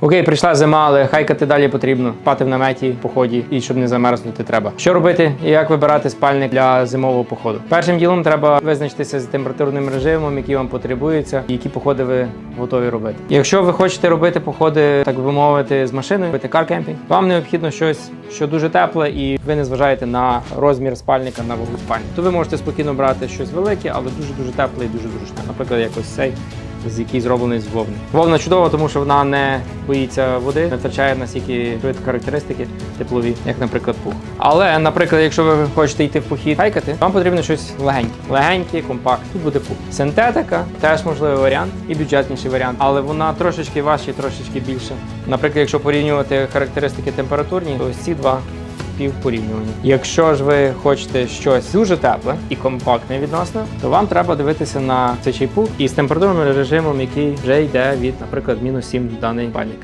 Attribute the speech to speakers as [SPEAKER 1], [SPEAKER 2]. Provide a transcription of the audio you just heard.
[SPEAKER 1] Окей, прийшла зима, але хайкати далі потрібно. Спати в наметі, поході і щоб не замерзнути треба. Що робити і як вибирати спальник для зимового походу? Першим ділом треба визначитися з температурним режимом, який вам потребується, і які походи ви готові робити. Якщо ви хочете робити походи, так би мовити, з машиною, робити каркемпінг, вам необхідно щось, що дуже тепле, і ви не зважаєте на розмір спальника, на вагу спальника. То ви можете спокійно брати щось велике, але дуже дуже тепле і дуже зручне. Наприклад, якось цей з який зроблений з вовни. Вовна чудова, тому що вона не боїться води, не втрачає настільки швидко характеристики теплові, як, наприклад, пух. Але, наприклад, якщо ви хочете йти в похід хайкати, вам потрібно щось легеньке. Легеньке, компакт. Тут буде пух. Синтетика теж можливий варіант і бюджетніший варіант, але вона трошечки важча, трошечки більше. Наприклад, якщо порівнювати характеристики температурні, то ось ці два співпорівнювані. Якщо ж ви хочете щось дуже тепле і компактне відносно, то вам треба дивитися на цей чайпу із температурним режимом, який вже йде від, наприклад, мінус 7 даний пальник.